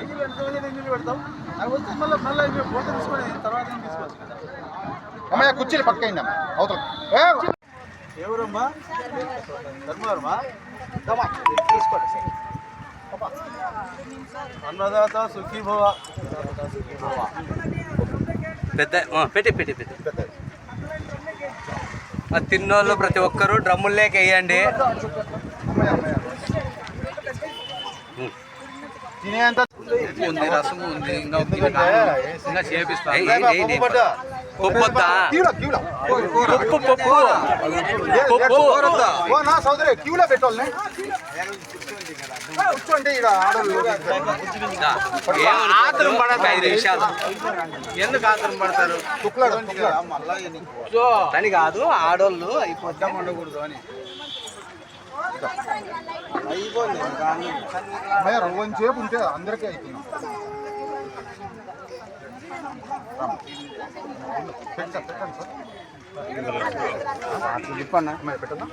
ఎంగిల్ పెడతాం. అవి వస్తే మళ్ళీ మళ్ళీ ఫోటో తీసుకొని తర్వాత ఏం తీసుకోవచ్చు కదా అమ్మయ్య కుర్చీలు పక్కయిందమ్మా అవతల. ఏ, ఎవరమ్మా? ధర్మవరమా? తీసుకోండి. అన్నదాత సుఖీ భవ పెద్ద ఆ, పెట్టి పెట్టి పెట్టి. ఆ తిన్నోళ్ళు ప్రతి ఒక్కరు డ్రమ్ముల్లోకి వేయండి అమ్మయ్య అమ్మయ్య ఉం. తినేంత ఉంది రసం ఉంది ఇంకా ఇంకా చేపిస్తా. పప్పు పప్పు. పప్పు. ఓ నా సోదరి క్యూలో పెట్టాలి కూర్చోండి ఆతరం పడక ఐదు నిమిషాలు. ఎందుకు ఆతరం పడతారు? అని కాదు ఆడోళ్ళు అయిపోతుంది పొద్దున ఉండకూడదు అని. అయిపోయింది కానీ సేపు ఉంటే అందరికీ అయిపోయింది. పెట్టండి పెట్టండి సార్. చెప్పండి. అమ్మాయి పెట్టదా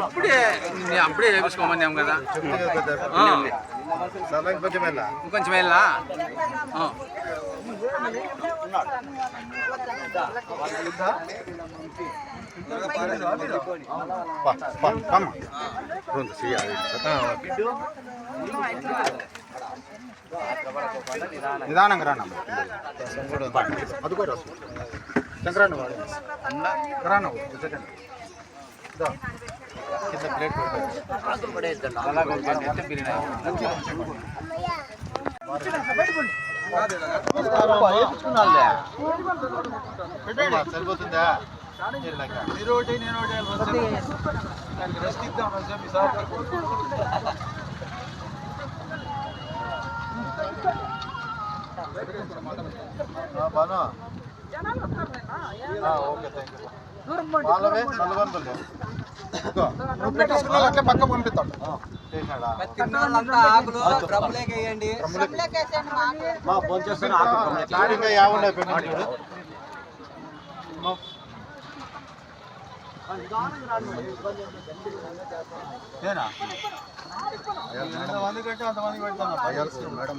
అప్పుడే నేను అప్పుడే చేపించుకోమన్నాం కదా. కొంచెం వెళ్ళా ఇంకొంచెం వెళ్ళా నిదానంగా రానమ్మ. అది కూడా వస్తుంది. శంకరాన్న వాడు. సెకండ్ కింద ప్లేట్ సరిపోతుందా? మీరు ఒకటి నేను ఒకటి దానికి రెస్ట్ ఇద్దాం కొంచెం ఈ సార్ బాను. నువ్వు పెట్టేసుకున్నా అట్లే పక్క పంపిస్తాడు ఎంతమంది కంటే అంతమంది పెడతాను మేడం.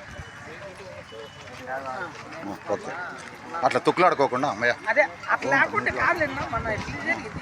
ఓకే అట్లా తుక్కులాడుకోకుండా అమ్మయ్య. అదే అట్లా లేకుంటే కాదులేనా మన ఎట్లా జరిగింది.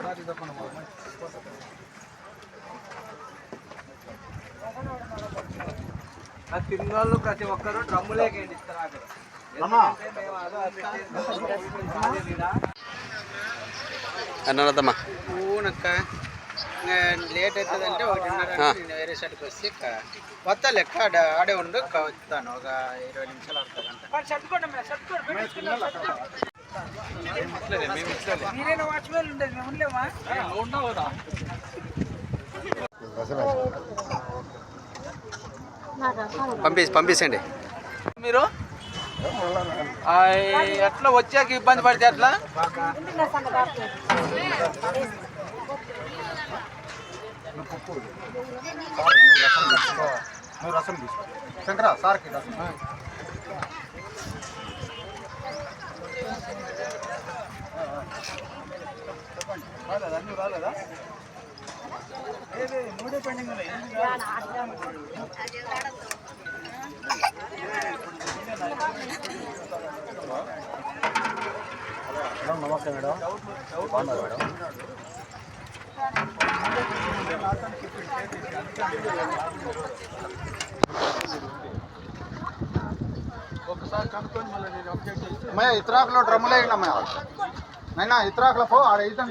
రావే మా దాంట్లో ఆ తిన్నోళ్ళు ప్రతి ఒక్కరు డ్రమ్ములేకి ఇస్తారు అక్కడ అమ్మా ఎందుకంటే మేము అదో అది అన్నదమ్మా ఊనక్క లేట్ అవుతుందంటే ఒకటిన్నర వేరే సైడ్కి వస్తే లెక్క ఆడ- ఉండు వస్తాను ఒక ఇరవై నిమిషాలు అర్ధ గంట. మరి సర్దుకోండి అమ్మా, సర్దుకోండి, పెట్టేసుకున్నాం, సర్దుకోండి. మీరైనా వాచ్మెన్ ఉండేది మేము ఉండలేమా? పంపి పంపించండి మీరు? ఎట్లా వచ్చాక ఇబ్బంది పడితే ఎట్లా? నువ్వు రసం తీసుకో. శంకరా సార్కి రసం రాలేదా రాలేదా ఏది మూడే పెండింగ్ ఉన్నాయి మేడం నమస్తే మేడం. బాగున్నారు మేడం? ఒకసారి కనుక్కొని మళ్ళీ నేను అప్డేట్ చేసి అమ్మయ్య ఇతరాకులో డ్రమ్ములే వేయండి అమ్మయ్య. నైనా ఇతరాకులో పో ఆడ వేద్దాం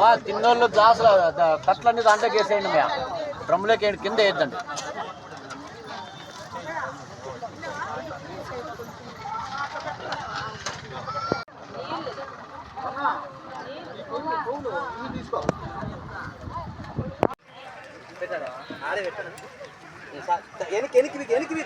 మా తిన్నోళ్ళు గ్లాసులు కట్లన్నీ దాంట్లోకి వేసేయండి మ్యా డ్రమ్లోకి వేయండి కింద వేయద్దండి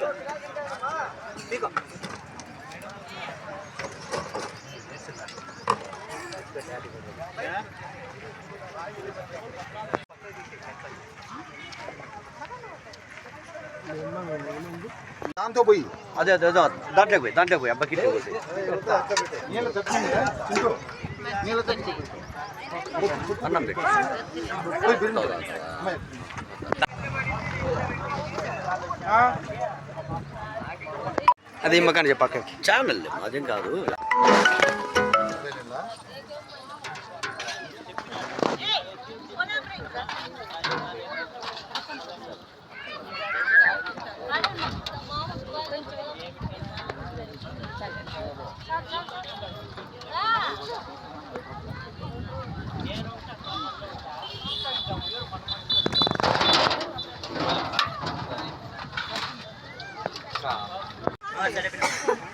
దాంతో పోయి. అదే అదే అదే దాంట్లోకి పోయి దాంట్లోకి పోయి. అబ్బాకి అన్నం పెట్టి. అది ఇమ్మకండి చెప్పక్కకి ఛానల్ అదేం కాదు.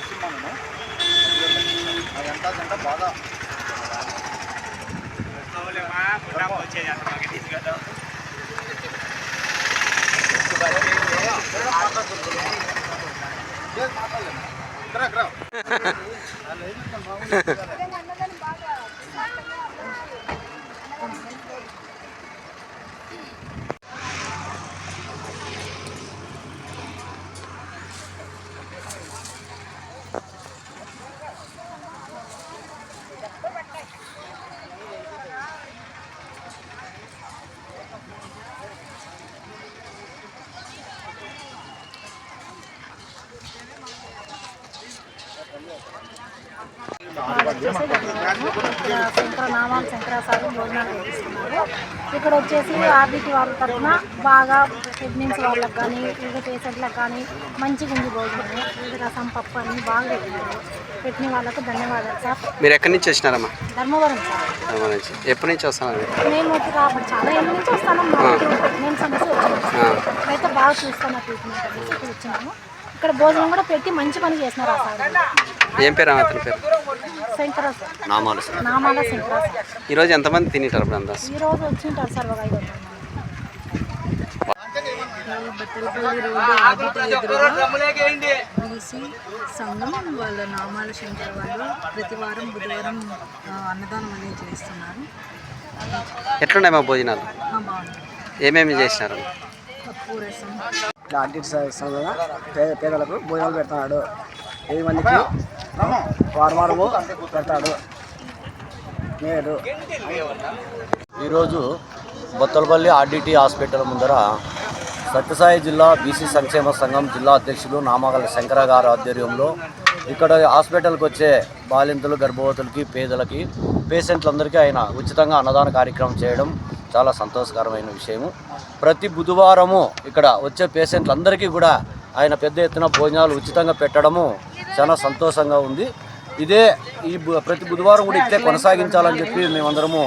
నరసింహను అది ఎంత గంట బాగా శంకరనామాలు శంకరాచార్యం భోజనాలు చేపిస్తున్నారు. ఇక్కడ వచ్చేసి ఆర్బీటీ వాళ్ళ తరఫున బాగా ప్రెగ్నెన్సీ వాళ్ళకి కానీ వివిధ పేషెంట్లకు కానీ మంచిగా ఉంది భోజనం వివిధ రసం పప్పు అన్ని బాగా పెట్టినారు. పెట్టిన వాళ్ళకు ధన్యవాదాలు సార్. మీరు ఎక్కడి నుంచి వచ్చినారమ్మా? ధర్మవరం సార్. ధర్మవరం నుంచి. ఎప్పటి నుంచి వస్తున్నారు మేము చాలా ఏళ్ళ నుంచి వస్తాము మేము సమస్య వచ్చినాము అయితే బాగా చూస్తాను ట్రీట్మెంట్ వచ్చినాము ఇక్కడ భోజనం కూడా పెట్టి మంచి పని చేసినారు ఆ సార్. ఏం పేరు అతని పేరు? నామాలు నామాల ఈరోజు ఎంతమంది తింటారు ఇప్పుడు అందాస్ ఈ రోజు వచ్చింటారు సార్ ఒక ఐదు వందల. మంది బట్టలపల్లి రోడ్డు ఆడిట్ ఎదురుగా బీసీ సంఘం వాళ్ళ నామాల శంకర్ వాళ్ళు ప్రతి వారం బుధవారం ఆ, అన్నదానం అనేది చేస్తున్నారు. ఎట్లున్నాయి మా భోజనాలు? ఆ, బాగుంది ఏమేమి చేసినారు? పప్పు రసం. ఆర్టిస్ట్ సంఘంగా పే- పేదలకు భోజనాలు పెడతాడు వెయ్యి మందికి వారం పెడతాడు. నేడు ఈరోజు బొత్తలపల్లి ఆర్డిటి హాస్పిటల్ ముందర సత్యసాయి జిల్లా బీసీ సంక్షేమ సంఘం జిల్లా అధ్యక్షులు నామగల శంకర గారి ఆధ్వర్యంలో ఇక్కడ హాస్పిటల్కి వచ్చే బాలింతలు గర్భవతులకి పేదలకి పేషెంట్లందరికీ ఆయన ఉచితంగా అన్నదాన కార్యక్రమం చేయడం చాలా సంతోషకరమైన విషయము. ప్రతి బుధవారము ఇక్కడ వచ్చే పేషెంట్లందరికీ కూడా ఆయన పెద్ద ఎత్తున భోజనాలు ఉచితంగా పెట్టడము చాలా సంతోషంగా ఉంది. ఇదే ఈ బు- ప్రతి బుధవారం కూడా ఇట్లే కొనసాగించాలని చెప్పి మేమందరము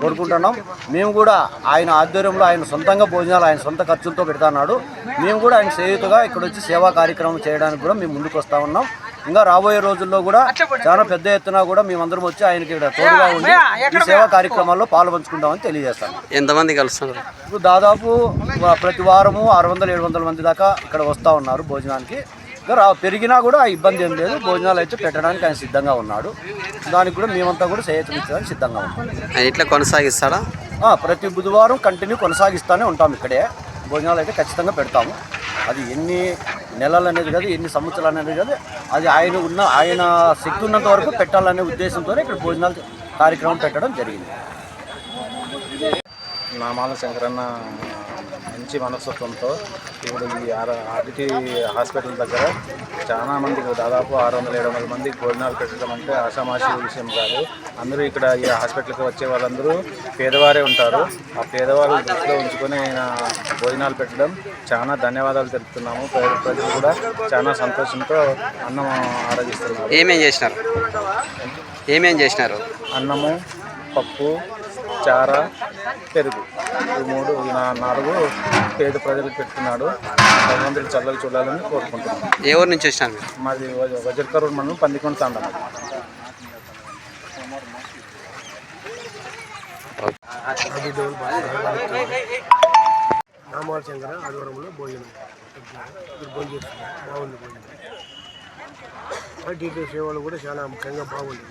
కోరుకుంటున్నాం. మేము కూడా ఆయన ఆధ్వర్యంలో ఆయన సొంతంగా భోజనాలు ఆయన సొంత ఖర్చులతో పెడతాన్నాడు. మేము కూడా ఆయన చేయుతగా ఇక్కడ వచ్చి సేవా కార్యక్రమం చేయడానికి కూడా మేము ముందుకు వస్తా ఉన్నాం. ఇంకా రాబోయే రోజుల్లో కూడా చాలా పెద్ద ఎత్తున కూడా మేమందరం వచ్చి ఆయనకి ఇక్కడ తోడుగా ఉండి ఈ సేవా కార్యక్రమాల్లో పాల్పంచుకుంటామని తెలియజేస్తాం ఎంతమంది కలుస్తున్నారు? ఇప్పుడు దాదాపు ప్రతి వారము ఆరు వందల ఏడు వందల మంది దాకా ఇక్కడ వస్తూ ఉన్నారు భోజనానికి. పెరిగినా కూడా ఇబ్బంది ఏం లేదు. భోజనాలు అయితే పెట్టడానికి ఆయన సిద్ధంగా ఉన్నాడు. దానికి కూడా మేమంతా కూడా చేయడానికి సిద్ధంగా ఉన్నాం. ఆయన ఇట్లా కొనసాగిస్తాడా? ఆ, ప్రతి బుధవారం కంటిన్యూ కొనసాగిస్తూనే ఉంటాం ఇక్కడే. భోజనాలు అయితే ఖచ్చితంగా పెడతాము. అది ఎన్ని నెలలు అనేది కాదు ఎన్ని సంవత్సరాలు అనేది కాదు అది ఆయన ఉన్న ఆయన శక్తి ఉన్నంత వరకు పెట్టాలనే ఉద్దేశంతోనే ఇక్కడ భోజనాలు కార్యక్రమం పెట్టడం జరిగింది. నామాల శంకరన్న మంచి మనస్తత్వంతో ఇప్పుడు ఈ ఆర్ ఆర్డిటి హాస్పిటల్ దగ్గర చాలా మందికి దాదాపు ఆరు వందల ఏడు వందల మందికి భోజనాలు పెట్టడం అంటే ఆషామాషి విషయం కాదు. అందరూ ఇక్కడ ఈ హాస్పిటల్కి వచ్చే వాళ్ళందరూ పేదవారే ఉంటారు. ఆ పేదవాళ్ళు దృష్టిలో ఉంచుకొని ఆయన భోజనాలు పెట్టడం చాలా ధన్యవాదాలు తెలుపుతున్నాము. పేద ప్రజలు కూడా చాలా సంతోషంతో అన్నం ఆరగిస్తున్నారు ఏమేం చేసినారు? ఏమేం చేసినారు? అన్నము పప్పు చార పెరుగు. ఈ మూడు నాలుగు పేద ప్రజలకు పెడుతున్నాడు భగవంతుడు చల్లలు చూడాలని కోరుకుంటున్నాను ఏ ఊరు నుంచి వచ్చినారు మీరు? మాది వజ- వజ్రకరూరు మండలం పందికొండ తాండం నామాల శంకర ఆదివారంలో భోజనం. ఇక్కడ భోజనం చేస్తున్నారు. బాగుంది భోజనం. సేవలు కూడా చాలా ముఖ్యంగా బాగుంది.